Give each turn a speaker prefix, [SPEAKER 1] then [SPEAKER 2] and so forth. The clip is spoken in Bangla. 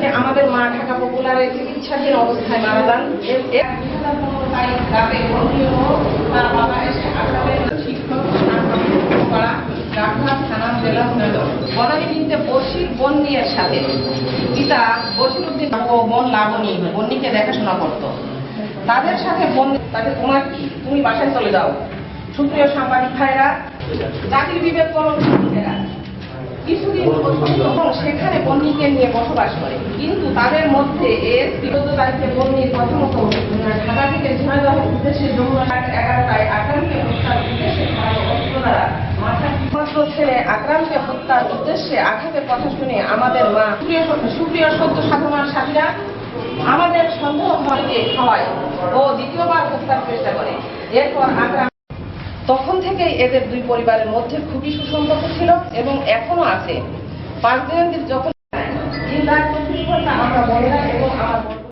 [SPEAKER 1] তারিখে আমাদের মা ঢাকা পপুলারে চিকিৎসাধীন অবস্থায় মারা যান। সাথে। পিতা দেখাশোনা করতো। তাদের সাথে তোমার তুমি বাসায় চলে সাংবাদিক ভাইরা, জাতির বিবেক করো শিক্ষিতেরা কিছুদিন তখন সেখানে নিয়ে বসবাস করে। কিন্তু তাদের মধ্যে এর বিগত তারিখে প্রথমত ঢাকা থেকে উদ্দেশ্যে এগারোটায় হত্যার উদ্দেশ্যে ছেলে হত্যার উদ্দেশ্যে আঘাতের কথা শুনে আমাদের মা সুপ্রিয় সত্য সাধনার সাথীরা আমাদের সন্দেহ হয়ে খাওয়ায় ও দ্বিতীয়বার হত্যার চেষ্টা করে। এরপর আক্রাম তখন থেকেই এদের দুই পরিবারের মধ্যে খুবই সুসম্পর্ক ছিল এবং এখনও আছে। পাঁচ দিনের দিন যখন